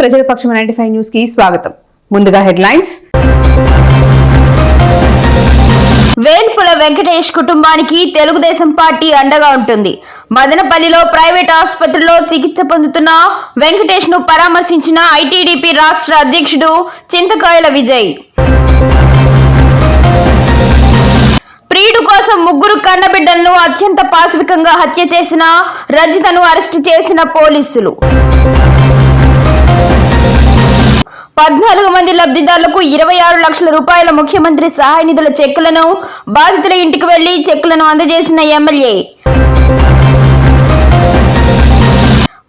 ప్రజల పక్షం ninety five న్యూస్కి స్వాగతం. ముందుగా హెడ్లైన్స్. వేల్పుల వెంకటేష్ కుటుంబానికి తెలుగుదేశం పార్టీ అండగా ఉంటుంది. మదనపల్లిలో ప్రైవేట్ ఆసుపత్రిలో చికిత్స పొందుతున్న వెంకటేష్ను పరామర్శించిన ఐటీడీపీ రాష్ట్ర అధ్యక్షుడు చింతకాయల విజయ్. ప్రియుడు కోసం ముగ్గురు కన్నబిడ్డలను అత్యంత పాశవికంగా హత్య చేసిన రజితను అరెస్టు చేసిన పోలీసులు. పద్నాలుగు మంది లబ్ధిదారులకు ఇరవై ఆరు లక్షల రూపాయల ముఖ్యమంత్రి సహాయ నిధుల చెక్కులను బాధితుల ఇంటికి వెళ్ళి చెక్కులను అందజేసిన ఎమ్మెల్యే.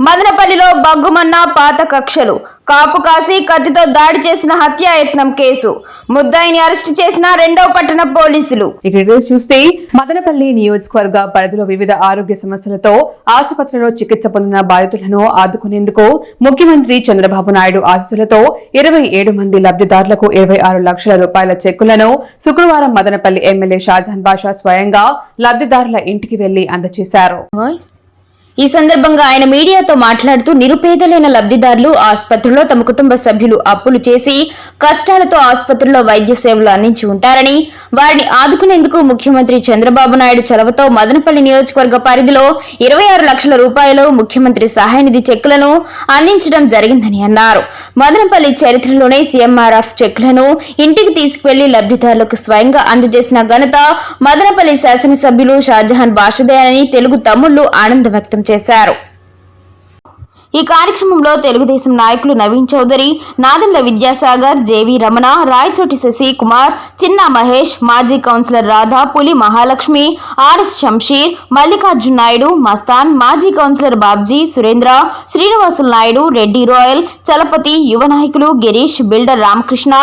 మదనపల్లిలో బగ్గుమన్న పాత కక్షలు. కాపు కాసి కత్తితో దాడి చేసిన హత్యాయత్నం కేసు. ముద్దాయిని అరెస్టు చేసిన రెండవ పట్టణ పోలీసులు. ఇక డీటెయిల్స్ చూస్తే మదనపల్లి నియోజకవర్గ పరిధిలో వివిధ ఆరోగ్య సమస్యలతో ఆసుపత్రిలో చికిత్స పొందిన బాధితులను ఆదుకునేందుకు ముఖ్యమంత్రి చంద్రబాబు నాయుడు ఆశీస్సులతో ఇరవై ఏడు మంది లబ్ధిదారులకు ఇరవై ఆరు లక్షల రూపాయల చెక్కులను శుక్రవారం మదనపల్లి ఎమ్మెల్యే షాజహాన్ బాషా స్వయంగా లబ్ధిదారుల ఇంటికి వెళ్ళి అందజేశారు. ఈ సందర్భంగా ఆయన మీడియాతో మాట్లాడుతూ నిరుపేదలైన లబ్ధిదారులు ఆసుపత్రిలో తమ కుటుంబ సభ్యులు అప్పులు చేసి కష్టాలతో ఆసుపత్రిలో వైద్య సేవలు అందించి ఉంటారని వారిని ఆదుకునేందుకు ముఖ్యమంత్రి చంద్రబాబు నాయుడు చొరవతో మదనపల్లి నియోజకవర్గ పరిధిలో ఇరవై ఆరు లక్షల రూపాయలు ముఖ్యమంత్రి సహాయ నిధి చెక్కులను అందించడం జరిగిందని అన్నారు. మదనపల్లి చరిత్రలోనే సీఎంఆర్ఎఫ్ చెక్కులను ఇంటికి తీసుకువెళ్ళి లబ్ధిదారులకు స్వయంగా అందజేసిన ఘనత మదనపల్లి శాసనసభ్యులు షాజహాన్ బాషదే అని తెలుగు తమ్ముళ్ళు ఆనందం వ్యక్తం చేశారు. ఈ కార్యక్రమంలో తెలుగుదేశం నాయకులు నవీన్ చౌదరి నాదెండ్ల విద్యాసాగర్ జేవి రమణ రాయచోటి శశి కుమార్ చిన్న మహేష్ మాజీ కౌన్సిలర్ రాధా పులి మహాలక్ష్మి ఆర్ఎస్ శంషీర్ మల్లికార్జున్ నాయుడు మస్తాన్ మాజీ కౌన్సిలర్ బాబ్జీ సురేంద్ర శ్రీనివాసులు నాయుడు రెడ్డి రాయల్ చలపతి యువ నాయకులు గిరీష్ బిల్డర్ రామకృష్ణ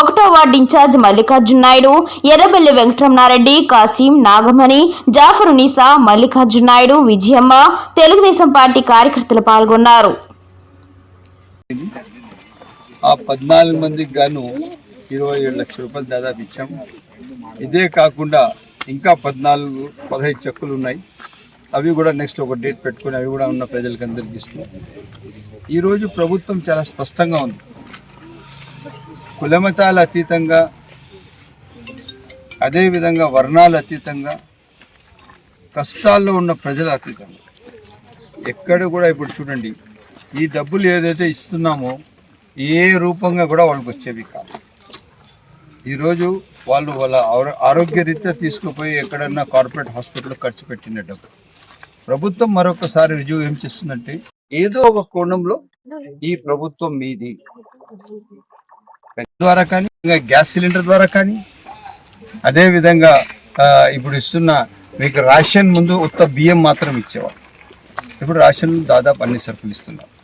ఒకటో ward incharge Mallikarjun Naidu Errabelli Venkataramana Reddy Kasim Nagamani Jafar Nisa Mallikarjun Naidu Vijayamma Telugu Desam party కార్యకర్తలు పాల్గొన్నారు. ఆ పద్నాలుగు మందికి గాను ఇరవై ఏడు లక్షల రూపాయలు దాదాపు ఇచ్చాం. ఇదే కాకుండా ఇంకా పద్నాలుగు పదహైదు చెక్కులు ఉన్నాయి. అవి కూడా నెక్స్ట్ ఒక డేట్ పెట్టుకొని అవి కూడా ఉన్న ప్రజలకు అందరికి ఇస్తూ. ఈరోజు ప్రభుత్వం చాలా స్పష్టంగా ఉంది. కులమతాల అతీతంగా అదేవిధంగా వర్ణాల అతీతంగా కష్టాల్లో ఉన్న ప్రజల అతీతంగా. ఎక్కడ కూడా ఇప్పుడు చూడండి ఈ డబ్బులు ఏదైతే ఇస్తున్నామో ఏ రూపంగా కూడా వాళ్ళకి వచ్చేవి కాదు ఈరోజు వాళ్ళు వాళ్ళ ఆరోగ్యరీత్యా తీసుకుపోయి ఎక్కడన్నా కార్పొరేట్ హాస్పిటల్లో ఖర్చు పెట్టిన డబ్బు. ప్రభుత్వం మరొకసారి రుజువు ఏం చేస్తుందంటే ఏదో ఒక కోణంలో ఈ ప్రభుత్వం మీది. ద్వారా కానీ గ్యాస్ సిలిండర్ ద్వారా కానీ అదే విధంగా ఇప్పుడు ఇస్తున్న మీకు రేషన్ ముందు ఉత్త బియ్యం మాత్రం ఇచ్చేవాళ్ళు. ఇప్పుడు రేషన్ దాదాపు అన్ని సరుకులు ఇస్తున్నారు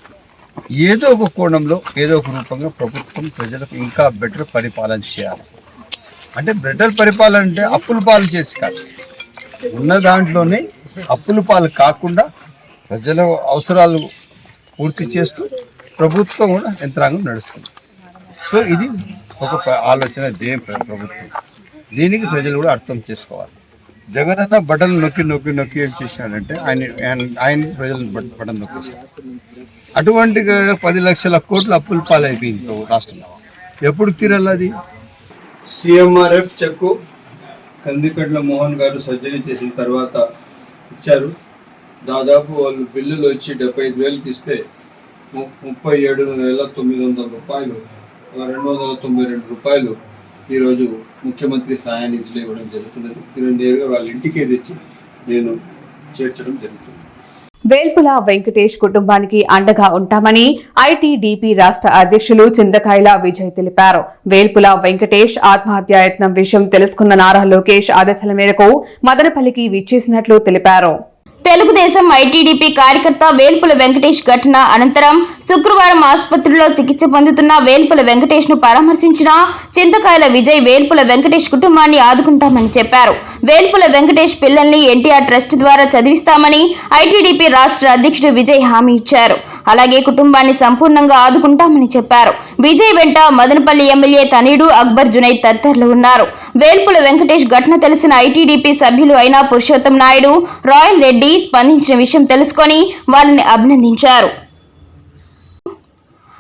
ఏదో ఒక కోణంలో ఏదో ఒక రూపంగా ప్రభుత్వం ప్రజలకు ఇంకా బెటర్ పరిపాలన చేయాలి. అంటే బెటర్ పరిపాలన అంటే అప్పుల పాలు చేసి కాదు. ఉన్న దాంట్లోనే అప్పుల పాలు కాకుండా ప్రజల అవసరాలు పూర్తి చేస్తూ ప్రభుత్వం కూడా యంత్రాంగం నడుస్తుంది. సో ఇది ఒక ఆలోచన దేని ప్ర- ప్రభుత్వం. దీనికి ప్రజలు కూడా అర్థం చేసుకోవాలి. జగనన్న బటన్ నొక్కి నొక్కి నొక్కి ఏం చేశాడంటే ఆయన ఆయన- ఆయన ప్రజలను బటన్ నొక్కేశారు అటువంటి పది లక్షల కోట్ల అప్పుల పాలైపోయింది రాష్ట్రంలో. ఎప్పుడు తీరాలి అది? సిఎంఆర్ఎఫ్ చెక్కు కందికట్ల మోహన్ గారు సర్జరీ చేసిన తర్వాత ఇచ్చారు. దాదాపు వాళ్ళు బిల్లులు వచ్చి డెబ్బై ఐదు వేలకి ఇస్తే ము- ముప్పై ఏడు వేల తొమ్మిది వందల రూపాయలు రెండు వందల తొంభై రెండు రూపాయలు ఈరోజు ముఖ్యమంత్రి సహాయ నిధులు ఇవ్వడం జరుగుతున్నది. ఈరోజు నేరుగా వాళ్ళ ఇంటికే తెచ్చి నేను చేర్చడం జరుగుతుంది. వేల్పుల వెంకటేష్ కుటుంబానికి అండగా ఉంటామని ఐటీడీపీ రాష్ట్ర అధ్యక్షులు చిందకాయల విజయ్ తెలిపారు. వేల్పుల వెంకటేష్ ఆత్మహత్యాయత్నం విషయం తెలుసుకున్న నారా లోకేష్ ఆదేశాల మేరకు మదనపల్లికి విచ్చేసినట్లు తెలిపారు. తెలుగుదేశం ఐటీడీపీ కార్యకర్త వేల్పుల వెంకటేష్ ఘటన అనంతరం శుక్రవారం ఆసుపత్రిలో చికిత్స పొందుతున్న వేల్పుల వెంకటేష్ను పరామర్శించిన చింతకాయల విజయ్ వేల్పుల వెంకటేష్ కుటుంబాన్ని ఆదుకుంటామని చెప్పారు. వేల్పుల వెంకటేష్ పిల్లల్ని ఎన్టీఆర్ ట్రస్ట్ ద్వారా చదివిస్తామని ఐటీడీపీ రాష్ట్ర అధ్యక్షుడు విజయ్ హామీ ఇచ్చారు. అలాగే కుటుంబాన్ని సంపూర్ణంగా ఆదుకుంటామని చెప్పారు. విజయ్ వెంట మదనపల్లి ఎమ్మెల్యే తనయుడు అక్బర్ జునైద్ తదితరులు ఉన్నారు. వేల్పుల వెంకటేష్ ఘటన తెలిసిన ఐటీడీపీ సభ్యులు అయిన పురుషోత్తం నాయుడు రాయల్ రెడ్డి స్పందించిన విషయం తెలుసుకొని వారిని అభినందించారు.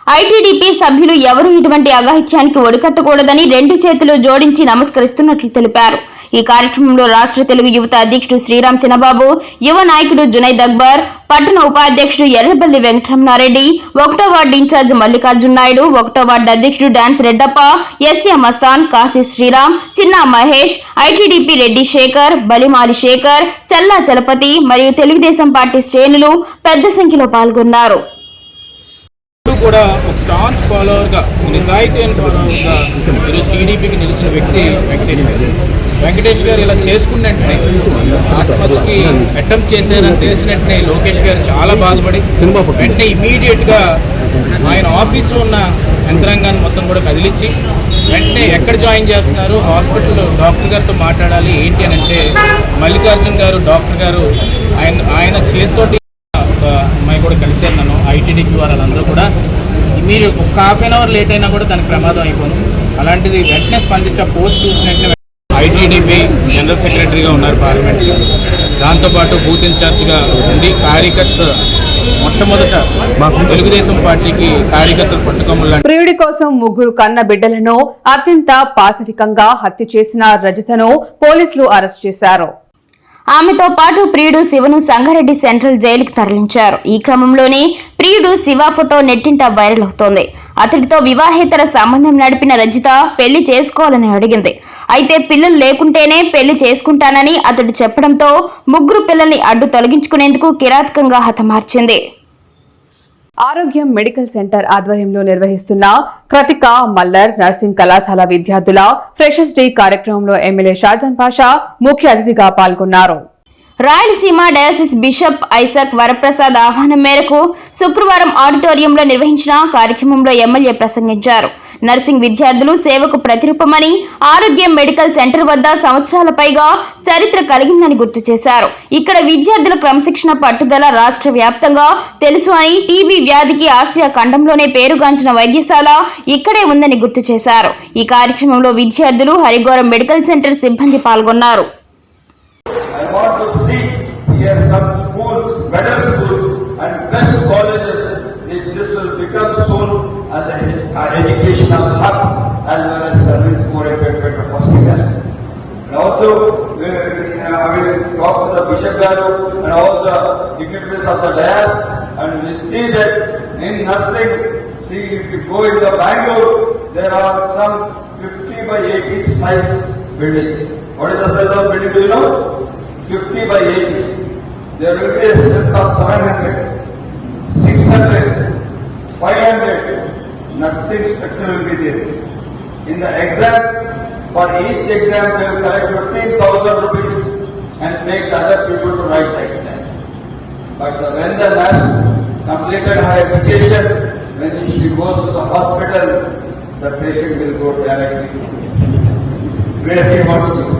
ఐటీడీపీ సభ్యులు ఎవరూ ఇటువంటి అఘాయిత్యానికి ఒడికట్టకూడదని రెండు చేతులు జోడించి నమస్కరిస్తున్నట్లు తెలిపారు. ఈ కార్యక్రమంలో రాష్ట్ర తెలుగు యువత అధ్యక్షుడు శ్రీరామ్ చిన్నబాబు యువ నాయకుడు జునైద్ అక్బర్ పట్టణ ఉపాధ్యక్షుడు ఎర్రబల్లి వెంకటరమణారెడ్డి ఒకటో వార్డు ఇన్ఛార్జ్ మల్లికార్జున నాయుడు ఒకటో వార్డు అధ్యక్షుడు dance Reddappa SA Mastan Kasi Sriram Chinna Mahesh ITDP Reddy Sekhar Balimali Sekhar Challa Chalapathi మరియు తెలుగుదేశం పార్టీ శ్రేణులు పెద్ద సంఖ్యలో పాల్గొన్నారు. కూడా ఒక స్టాంచ్ ఫాలోవర్గా నిజాయితీ అయిన ఫాలోవర్గా ఈరోజు టీడీపీకి నిలిచిన వ్యక్తి వెంకటేష్ గారు. వెంకటేష్ గారు ఇలా చేసుకున్న వెంటనే ఆత్మహత్యకి అటెంప్ట్ చేశారని తెలిసిన వెంటనే లోకేష్ గారు చాలా బాధపడి వెంటనే ఇమీడియట్గా ఆయన ఆఫీస్లో ఉన్న యంత్రాంగాన్ని మొత్తం కూడా కదిలించి వెంటనే ఎక్కడ జాయిన్ చేస్తున్నారు హాస్పిటల్ డాక్టర్ గారితో మాట్లాడాలి ఏంటి అని అంటే మల్లికార్జున్ గారు డాక్టర్ గారు ఆయన ఆయన చేతితోటి అమ్మాయి కూడా కలిసారు నన్ను ఐటీడీకి వాళ్ళందరూ కూడా. మీరు ఒక హాఫ్ అన్ అవర్ లేట్ అయినా కూడా దానికి ప్రమాదం అయిపోను. అలాంటిది వెంటనే స్పందించి పోస్ట్ చూసిన వెంటనే ఐటీడీపీ జనరల్ సెక్రటరీగా ఉన్నారు పార్లమెంట్ దాంతోపాటు బూత్ ఇన్ఛార్జ్గా ఉండి కార్యకర్త మొట్టమొదట తెలుగుదేశం పార్టీకి కార్యకర్తలు పట్టుకోమని ప్రియుడి కోసం ముగ్గురు కన్న బిడ్డలను అత్యంత పాశవికంగా హత్య చేసిన రజితను పోలీసులు అరెస్ట్ చేశారు. ఆమెతో పాటు ప్రియుడు శివను సంగారెడ్డి సెంట్రల్ జైలుకు తరలించారు. ఈ క్రమంలోనే ప్రియుడు శివ ఫోటో నెట్టింట వైరల్ అవుతోంది. అతడితో వివాహేతర సంబంధం నడిపిన రజిత పెళ్ళి చేసుకోవాలని అడిగింది. అయితే పిల్లలు లేకుంటేనే పెళ్ళి చేసుకుంటానని అతడు చెప్పడంతో ముగ్గురు పిల్లల్ని అడ్డు తొలగించుకునేందుకు కిరాతకంగా హతమార్చింది. ఆరోగ్యం మెడికల్ సెంటర్ ఆధ్వర్యంలో నిర్వహిస్తున్న కృతిక మల్లర్ నర్సింగ్ కళాశాల విద్యార్థుల ఫ్రెషర్స్ డే కార్యక్రమంలో ఎమ్మెల్యే షాజాన్ పాషా ముఖ్య అతిథిగా పాల్గొన్నారు. Rayalaseema diocese bishop Isaac Varaprasad ఆహ్వానం మేరకు శుక్రవారం ఆడిటోరియంలో నిర్వహించిన కార్యక్రమంలో ఎమ్మెల్యే ప్రసంగించారు. నర్సింగ్ విద్యార్థులు సేవకు ప్రతిరూపమని ఆరోగ్యం మెడికల్ సెంటర్ వద్ద సంవత్సరాల పైగా చరిత్ర కలిగిందని గుర్తు చేశారు. ఇక్కడ విద్యార్థుల క్రమశిక్షణ పట్టుదల రాష్ట్ర వ్యాప్తంగా తెలుసు అని టీబీ వ్యాధికి ఆసియా ఖండంలోనే పేరుగాంచిన వైద్యశాల ఇక్కడే ఉందని గుర్తు చేశారు. ఈ కార్యక్రమంలో విద్యార్థులు హరిగోరం మెడికల్ సెంటర్ సిబ్బంది పాల్గొన్నారు. I want to see here some schools, better schools educational hub as well as service oriented hospitality. And also, we- uh, will talk to the Bishop Garu and all the dignitaries of the dais and we see that in nursing, see if you go in the Bangalore, there are some 50 by 80 size buildings. What is the size of building, do you know? 50 by 80. There will be a strength of 700, 600, 500. Nothing structure will be there. In the exam, for each exam they will collect 15,000 rupees and make the other people to write the exam. But the- when the nurse completed her education, when she goes to the hospital, the patient will go directly where he wants to.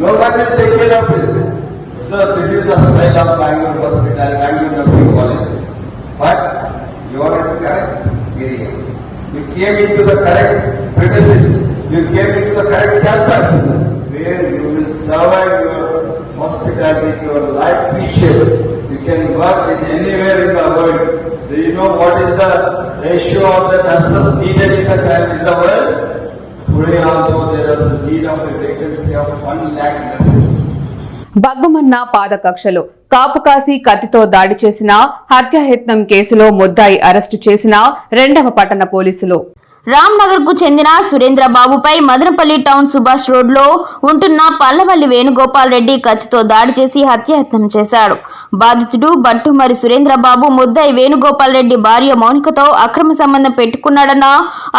No one will take care of it. Sir, this is the style of Bangalore hospital, Bangalore nursing colleges. But you are the correct area. You came into the correct premises. You came into the correct campus where you will survive your hospitality, your life future. You can work in anywhere in the world. Do you know what is the ratio of the nurses needed in the, in the world? Today also there is a need of a vacancy of one lakh nurses. బగ్గుమన్న పాదకక్షలు. కాపు కాసి కత్తితో దాడి చేసిన హత్యాయత్నం కేసులో ముద్దాయి arrest చేసిన రెండవ పట్టణ పోలీసులు. రామ్నగర్కు చెందిన సురేంద్ర బాబుపై మదనపల్లి టౌన్ సుభాష్ రోడ్లో ఉంటున్న పల్లవల్లి వేణుగోపాల్ రెడ్డి కత్తితో దాడి చేసి హత్యాయత్నం చేశాడు. బాధితుడు బట్టుమరి సురేంద్రబాబు ముద్దాయి వేణుగోపాల్ రెడ్డి భార్య మౌనికతో అక్రమ సంబంధం పెట్టుకున్నాడన్న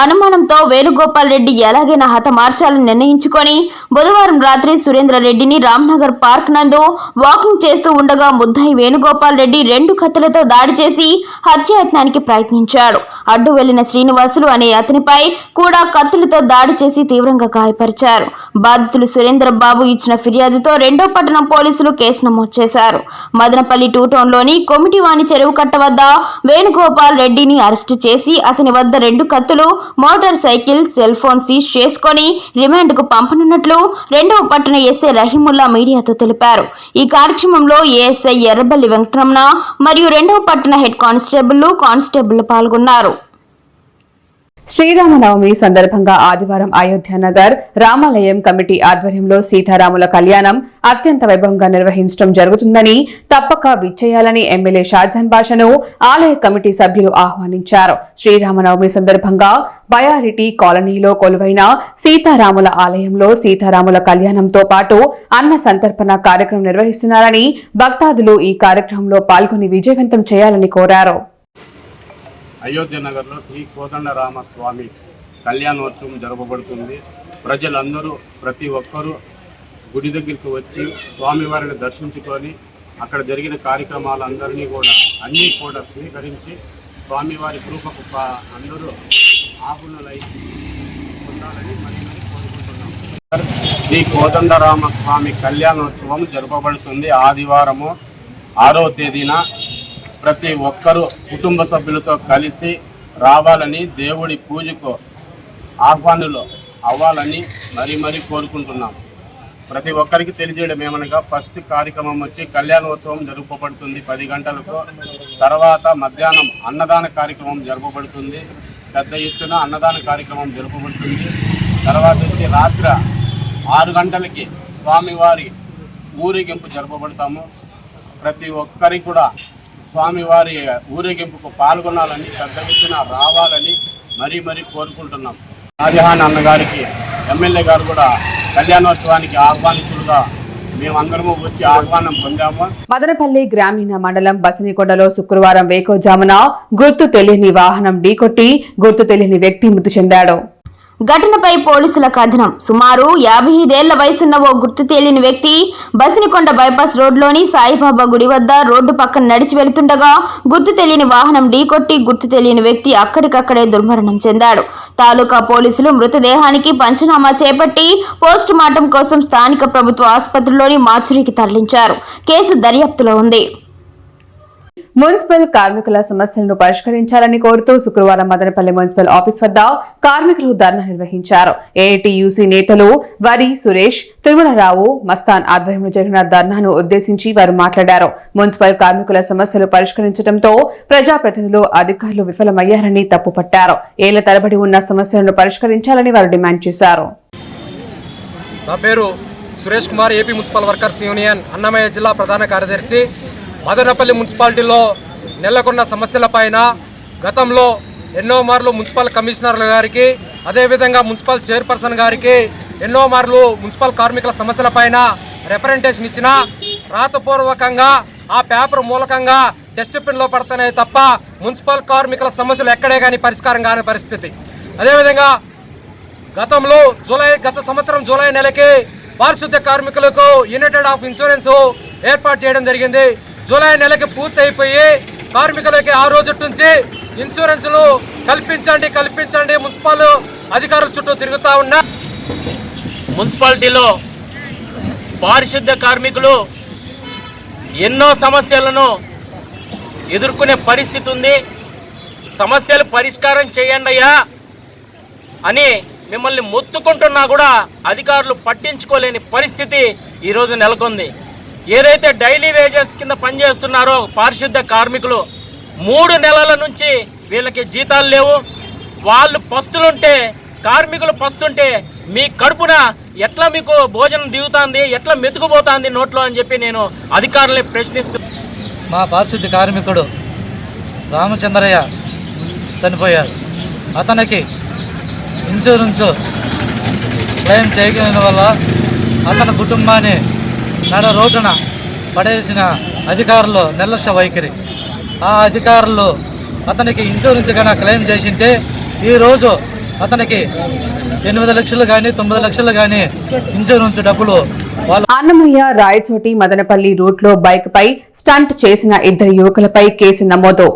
అనుమానంతో వేణుగోపాల్ రెడ్డి ఎలాగైనా హత మార్చాలని నిర్ణయించుకొని బుధవారం రాత్రి సురేంద్ర రెడ్డిని రామ్నగర్ పార్క్ నందు వాకింగ్ చేస్తూ ఉండగా ముద్దాయి వేణుగోపాల్ రెడ్డి రెండు కత్తులతో దాడి చేసి హత్యాయత్నానికి ప్రయత్నించాడు. అడ్డు వెళ్ళిన శ్రీనివాసులు అనే అతనిపై కూడా కత్తులతో దాడి చేసి తీవ్రంగా గాయపరిచారు. బాధితులు సురేంద్రబాబు ఇచ్చిన ఫిర్యాదుతో రెండో పట్టణం పోలీసులు కేసు నమోదు చేశారు. మదనపల్లి టూ టౌన్లోని కొమిటివాణి చెరువు కట్ట వద్ద వేణుగోపాల్ రెడ్డిని అరెస్టు చేసి అతని వద్ద రెండు కత్తులు motor cycle cell phone seize చేసుకొని రిమాండ్కు పంపనున్నట్లు రెండవ పట్టణ ఎస్ఐ రహీముల్లా మీడియాతో తెలిపారు. ఈ కార్యక్రమంలో ఏఎస్ఐ ఎర్రబల్లి వెంకటరమణ మరియు రెండవ పట్టణ హెడ్ కానిస్టేబుల్ కానిస్టేబుల్ పాల్గొన్నారు. శ్రీరామనవమి సందర్భంగా ఆదివారం అయోధ్య నగర్ రామాలయం కమిటీ ఆధ్వర్యంలో సీతారాముల కళ్యాణం అత్యంత వైభవంగా నిర్వహించడం జరుగుతుందని తప్పక విచ్చేయాలని ఎమ్మెల్యే షాజాన్ బాషను ఆలయ కమిటీ సభ్యులు ఆహ్వానించారు. శ్రీరామనవమి సందర్భంగా బయారిటీ కాలనీలో కొలువైన సీతారాముల ఆలయంలో సీతారాముల కళ్యాణంతో పాటు అన్న సంతర్పణ కార్యక్రమం నిర్వహిస్తున్నారని భక్తాదులు ఈ కార్యక్రమంలో పాల్గొని విజయవంతం చేయాలని కోరారు. అయోధ్య నగర్లో శ్రీ కోదండరామస్వామి కళ్యాణోత్సవం జరపబడుతుంది. ప్రజలందరూ ప్రతి ఒక్కరూ గుడి దగ్గరికి వచ్చి స్వామివారిని దర్శించుకొని అక్కడ జరిగిన కార్యక్రమాలందరినీ కూడా అన్నీ కూడా స్వీకరించి స్వామివారి కృపకు అందరూ ఆకులై పొందాలని మరి మరి కోరుకుంటున్నాం. శ్రీ కోదండరామస్వామి కళ్యాణోత్సవం జరపబడుతుంది ఆదివారము ఆరో తేదీన. ప్రతి ఒక్కరూ కుటుంబ సభ్యులతో కలిసి రావాలని దేవుడి పూజకు ఆహ్వానులు అవ్వాలని మరీ మరీ కోరుకుంటున్నాం. ప్రతి ఒక్కరికి తెలియజేయడం ఏమనగా ఫస్ట్ కార్యక్రమం వచ్చి కళ్యాణోత్సవం జరుపబడుతుంది పది గంటలకు. తర్వాత మధ్యాహ్నం అన్నదాన కార్యక్రమం జరపబడుతుంది పెద్ద ఎత్తున అన్నదాన కార్యక్రమం జరపబడుతుంది తర్వాత వచ్చి రాత్రి ఆరు గంటలకి స్వామివారి ఊరేగింపు జరపబడతాము ప్రతి ఒక్కరికి కూడా స్వామివారి ఊరేగింపుకు పాల్గొనాలని పెద్ద ఎత్తున రావాలని మరీ మరీ కోరుకుంటున్నాం. షాజహాన్ అన్నగారికి ఎమ్మెల్యే గారు కూడా కళ్యాణోత్సవానికి ఆహ్వానితులుగా మేమందరము వచ్చి ఆహ్వానం పొందాము. మదనపల్లి గ్రామీణ మండలం బసనికొండలో శుక్రవారం వేకోజామున గుర్తు తెలియని వాహనం ఢీకొట్టి గుర్తు తెలియని వ్యక్తి మృతి చెందాడు. ఘటనపై పోలీసుల కథనం సుమారు యాభై ఐదేళ్ళ వయసున్న ఓ గుర్తు తేలిన వ్యక్తి బసినికొండ బైపాస్ రోడ్లోని సాయిబాబా గుడి వద్ద రోడ్డు పక్కన నడిచి వెళ్తుండగా గుర్తు తెలియని వాహనం ఢీకొట్టి గుర్తు తెలియని వ్యక్తి అక్కడికక్కడే దుర్మరణం చెందాడు. తాలూకా పోలీసులు మృతదేహానికి పంచనామా చేపట్టి పోస్టు మార్టం కోసం స్థానిక ప్రభుత్వ ఆసుపత్రిలోని మార్చురీకి తరలించారు. కేసు దర్యాప్తులో ఉంది. మున్సిపల్ కార్మికుల సమస్యలను పరిష్కరించాలని కోరుతూ శుక్రవారం మదనపల్లి మున్సిపల్ ఆఫీస్ వద్ద కార్మికులు ధర్నా నిర్వహించారు. ఏఐటియుసి నేతలు వరి సురేష్ తిరుమలరావు మస్తాన్ ఆధ్వర్యంలో జరిగిన ధర్నాను ఉద్దేశించి వారు మాట్లాడారు. మున్సిపల్ కార్మికుల సమస్యలు పరిష్కరించడంతో ప్రజాప్రతినిధులు అధికారులు విఫలమయ్యారని తప్పుపట్టారు ఏళ్ళ తరబడి ఉన్న సమస్యలను పరిష్కరించాలని వారు డిమాండ్ చేశారు. నా పేరు Suresh Kumar AP municipal workers union Annamayya జిల్లా ప్రధాన కార్యదర్శి. మదనపల్లి మున్సిపాలిటీలో నెలకొన్న సమస్యలపైన గతంలో ఎన్నో మార్లు మున్సిపల్ కమిషనర్ల గారికి అదేవిధంగా మున్సిపల్ చైర్పర్సన్ గారికి ఎన్నో మార్లు మున్సిపల్ కార్మికుల సమస్యలపైన రిప్రజెంటేషన్ ఇచ్చిన రాతపూర్వకంగా ఆ పేపర్ మూలకంగా డస్ట్బిన్లో పడుతున్నాయి తప్ప మున్సిపల్ కార్మికుల సమస్యలు ఎక్కడే కానీ పరిష్కారం కాని పరిస్థితి. అదేవిధంగా గతంలో జూలై గత సంవత్సరం జూలై నెలకి పారిశుద్ధ్య కార్మికులకు యునైటెడ్ ఆఫ్ ఇన్సూరెన్స్ ఏర్పాటు చేయడం జరిగింది. జూలై నెలకి పూర్తి అయిపోయి కార్మికులకి ఆ రోజు నుంచి ఇన్సూరెన్సులు కల్పించండి కల్పించండి. మున్సిపల్ అధికారుల చుట్టూ తిరుగుతూ ఉన్నా. మున్సిపాలిటీలో పారిశుద్ధ్య కార్మికులు ఎన్నో సమస్యలను ఎదుర్కొనే పరిస్థితి ఉంది. సమస్యలు పరిష్కారం చేయండి అయ్యా అని మిమ్మల్ని మొత్తుకుంటున్నా కూడా అధికారులు పట్టించుకోలేని పరిస్థితి ఈరోజు నెలకొంది. ఏదైతే డైలీ వేజెస్ కింద పనిచేస్తున్నారో పారిశుద్ధ్య కార్మికులు మూడు నెలల నుంచి వీళ్ళకి జీతాలు లేవు. వాళ్ళు పస్తులుంటే కార్మికులు పస్తుంటే మీ కడుపున ఎట్లా మీకు భోజనం దిగుతుంది ఎట్లా మెతుకుపోతుంది నోట్లో అని చెప్పి నేను అధికారులని ప్రశ్నిస్తూ మా పారిశుద్ధ కార్మికుడు రామచంద్రయ్య చనిపోయారు అతనికి ఇన్సూరెన్స్ క్లెయిమ్ చేయగలిగిన వల్ల అతని కుటుంబాన్ని నడ రోడ్డున పడేసిన అధికారులు నిర్లక్ష్య వైఖరి. ఆ అధికారులు అతనికి ఇన్సూరెన్స్ కన్నా క్లెయిమ్ చేసింటే ఈరోజు అతనికి ఎనిమిది లక్షలు కానీ తొమ్మిది లక్షలు కానీ ఇన్సూరెన్స్ డబ్బులు అన్నమయ్య రాయచోటి మదనపల్లి రూట్లో బైక్ పై స్టంట్ చేసిన ఇద్దరు యువకులపై కేసు నమోదు.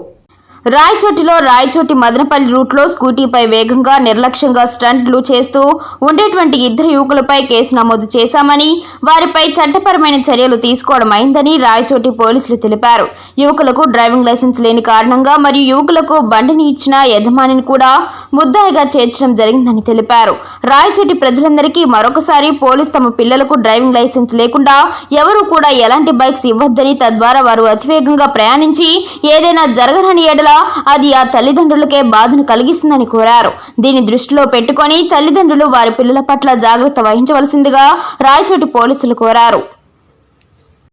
రాయచోటిలో రాయచోటి మదనపల్లి రూట్లో స్కూటీపై వేగంగా నిర్లక్ష్యంగా స్టంట్లు చేస్తూ ఉండేటువంటి ఇద్దరు యువకులపై కేసు నమోదు చేశామని వారిపై చట్టపరమైన చర్యలు తీసుకోవడం అయిందని రాయచోటి పోలీసులు తెలిపారు. యువకులకు డ్రైవింగ్ లైసెన్స్ లేని కారణంగా మరియు యువకులకు బండిని ఇచ్చిన యజమానిని కూడా ముద్దాయిగా చేర్చడం జరిగిందని తెలిపారు. రాయచోటి ప్రజలందరికీ మరొకసారి పోలీస్ తమ పిల్లలకు డ్రైవింగ్ లైసెన్స్ లేకుండా ఎవరూ కూడా ఎలాంటి బైక్స్ ఇవ్వద్దని తద్వారా వారు అతివేగంగా ప్రయాణించి ఏదైనా జరగరని ఏడల కూడా అది ఆ తల్లిదండ్రులకే బాధను కలిగిస్తుందని కోరారు. దీన్ని దృష్టిలో పెట్టుకొని తల్లిదండ్రులు వారి పిల్లల పట్ల జాగ్రత్త వహించవలసిందిగా రాయచోటి పోలీసులు కోరారు.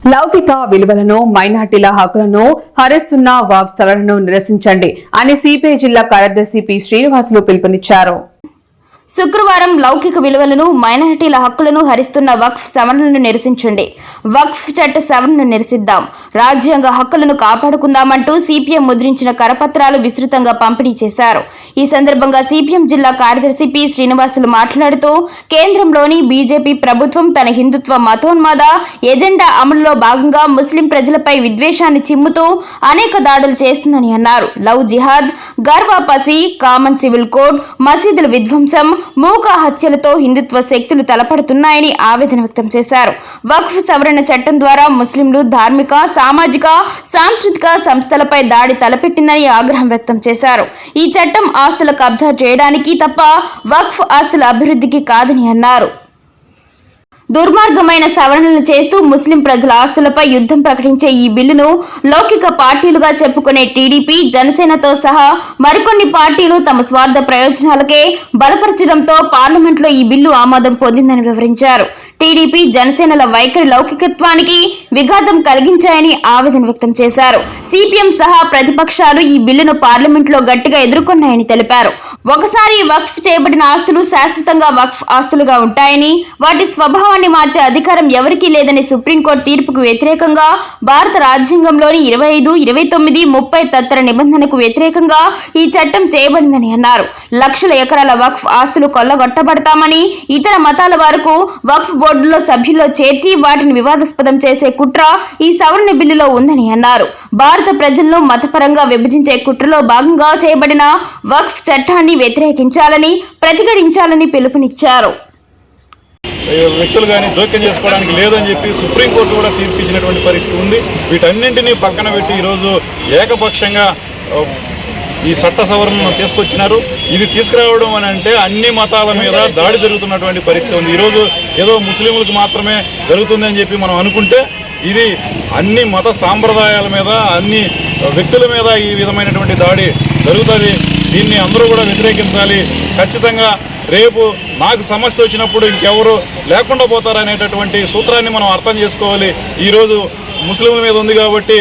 లౌకిక విలువలను మైనార్టీల హక్కులను హరిస్తున్న వాక్సలను నిరసించండి అని సిపిఐ జిల్లా కార్యదర్శి పి శ్రీనివాసులు పిలుపునిచ్చారు. శుక్రవారం లౌకిక విలువలను మైనారిటీల హక్కులను హరిస్తున్న వక్ఫ్ సవరణను నిరసించండి. వక్ఫ్ చట్ట సవరణను నిరసిద్దాం. రాజ్యాంగ హక్కులను కాపాడుకుందామంటూ సిపిఎం ముద్రించిన కరపత్రాలు విస్తృతంగా పంపిణీ చేశారు. ఈ సందర్భంగా సిపిఎం జిల్లా కార్యదర్శి పి. శ్రీనివాసులు మాట్లాడుతూ కేంద్రంలోని బీజేపీ ప్రభుత్వం తన హిందుత్వ మతోన్మాద ఎజెండా అమలులో భాగంగా ముస్లిం ప్రజలపై విద్వేషాన్ని చిమ్ముతూ అనేక దాడులు చేస్తుందని అన్నారు. లవ్ జిహాద్ గర్వా పసి కామన్ సివిల్ కోడ్ మసీదుల విధ్వంసం మూక హత్యలతో హిందుత్వ శక్తులు తలపడుతున్నాయని ఆవేదన వ్యక్తం చేశారు. వక్ఫ్ సవరణ చట్టం ద్వారా ముస్లింలు ధార్మిక సామాజిక సాంస్కృతిక సంస్థలపై దాడి తలపెట్టిందని ఆగ్రహం వ్యక్తం చేశారు. ఈ చట్టం ఆస్తుల కబ్జా చేయడానికి తప్ప వక్ఫ్ ఆస్తుల అభివృద్ధికి కాదని అన్నారు. దుర్మార్గమైన సవరణలు చేస్తూ ముస్లిం ప్రజల ఆస్తులపై యుద్ధం ప్రకటించే ఈ బిల్లును లౌకిక పార్టీలుగా చెప్పుకునే టీడీపీ జనసేనతో సహా మరికొన్ని పార్టీలు తమ స్వార్థ ప్రయోజనాలకే బలపరచడంతో పార్లమెంట్లో ఈ బిల్లు ఆమోదం పొందిందని వివరించారు. టీడీపీ జనసేనల వైఖరి లౌకికత్వానికి విఘాతం కలిగించాయని ఆవేదన వ్యక్తం చేశారు. సిపిఎం సహా ప్రతిపక్షాలు ఈ బిల్లును పార్లమెంట్లో గట్టిగా ఎదుర్కొన్నాయని తెలిపారు. ఒకసారి వక్ఫ్ చేయబడిన ఆస్తులు శాశ్వతంగా వక్ఫ్ ఆస్తులుగా ఉంటాయని వాటి స్వభావాన్ని మార్చే అధికారం ఎవరికీ లేదని సుప్రీంకోర్టు తీర్పుకు వ్యతిరేకంగా భారత రాజ్యాంగంలోని ఇరవై ఐదు ఇరవై తొమ్మిది ముప్పై తదితర నిబంధనకు వ్యతిరేకంగా ఈ చట్టం చేయబడిందని అన్నారు. లక్షల ఎకరాల వక్ఫ్ ఆస్తులు కొల్లగొట్టబడతామని ఇతర మతాల వరకు వక్ఫ్ బోర్డులో సభ్యుల్లో చేర్చి వాటిని వివాదాస్పదం చేసే కుట్ర ఈ సవరణ బిల్లులో ఉందని అన్నారు. భారత ప్రజలను మతపరంగా విభజించే కుట్రలో భాగంగా చేయబడిన వక్ఫ్ చట్టాన్ని వ్యతిరేకించాలని ప్రతిఘటించాలని పిలుపునిచ్చారు. వ్యక్తులు కానీ జోక్యం చేసుకోవడానికి లేదని చెప్పి సుప్రీంకోర్టు కూడా తీర్పిచ్చినటువంటి పరిస్థితి ఉంది. వీటన్నింటినీ పక్కన పెట్టి ఈరోజు ఏకపక్షంగా ఈ చట్ట సవరణను తీసుకొచ్చినారు. ఇది తీసుకురావడం అని అంటే అన్ని మతాల మీద దాడి జరుగుతున్నటువంటి పరిస్థితి ఉంది. ఈరోజు ఏదో ముస్లింలకు మాత్రమే జరుగుతుందని చెప్పి మనం అనుకుంటే ఇది అన్ని మత సాంప్రదాయాల మీద అన్ని వ్యక్తుల మీద ఈ విధమైనటువంటి దాడి జరుగుతుంది. దీన్ని అందరూ కూడా వ్యతిరేకించాలి. ఖచ్చితంగా రేపు నాకు సమస్య వచ్చినప్పుడు ఇంకెవరు లేకుండా పోతారనేటటువంటి సూత్రాన్ని మనం అర్థం చేసుకోవాలి. ఈరోజు ముస్లింల మీద ఉంది కాబట్టి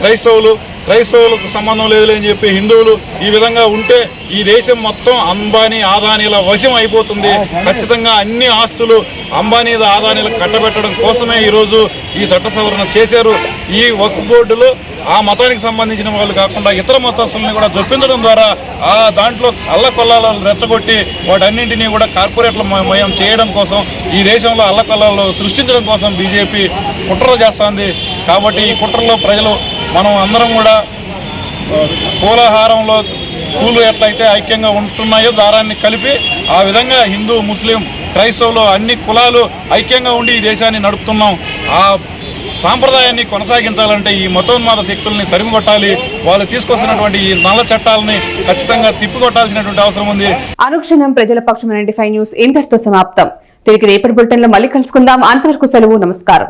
క్రైస్తవులు క్రైస్తవులకు సంబంధం లేదులే అని చెప్పి హిందువులు ఈ విధంగా ఉంటే ఈ దేశం మొత్తం అంబానీ ఆదానీల వశం అయిపోతుంది. ఖచ్చితంగా అన్ని ఆస్తులు అంబానీ ఆదానీలకు కట్టబెట్టడం కోసమే ఈరోజు ఈ చట్ట సవరణ చేశారు. ఈ వక్ బోర్డులో ఆ మతానికి సంబంధించిన వాళ్ళు కాకుండా ఇతర మతస్థుల్ని కూడా జొప్పించడం ద్వారా ఆ దాంట్లో అల్లకొల్లాలను రెచ్చగొట్టి వాటన్నింటినీ కూడా కార్పొరేట్ల మయం చేయడం కోసం ఈ దేశంలో అల్లకొల్లాలు సృష్టించడం కోసం బీజేపీ కుట్రలు చేస్తోంది. కాబట్టి ఈ కుట్రలో ప్రజలు మనం అందరం కూడా పూలహారంలో పూలు ఎట్లయితే ఐక్యంగా ఉంటున్నాయో దారాన్ని కలిపి ఆ విధంగా హిందూ ముస్లిం క్రైస్తవులు అన్ని కులాలు ఐక్యంగా ఉండి ఈ దేశాన్ని నడుపుతున్నాం. ఆ సాంప్రదాయాన్ని కొనసాగించాలంటే ఈ మతోన్మాద శక్తుల్ని తరిమికొట్టాలి. వాళ్ళు తీసుకొస్తున్నటువంటి ఈ నల్ల చట్టాలని ఖచ్చితంగా తిప్పికొట్టాల్సినటువంటి అవసరం ఉంది. అనుక్షణం ప్రజల పక్షం నైన్టీ ఫైవ్ న్యూస్ ఇంతటితో సమాప్తం. తిరిగి రేపటి బులెటిన్లో మళ్ళీ కలుసుకుందాం. అంతవరకు సెలవు నమస్కారం.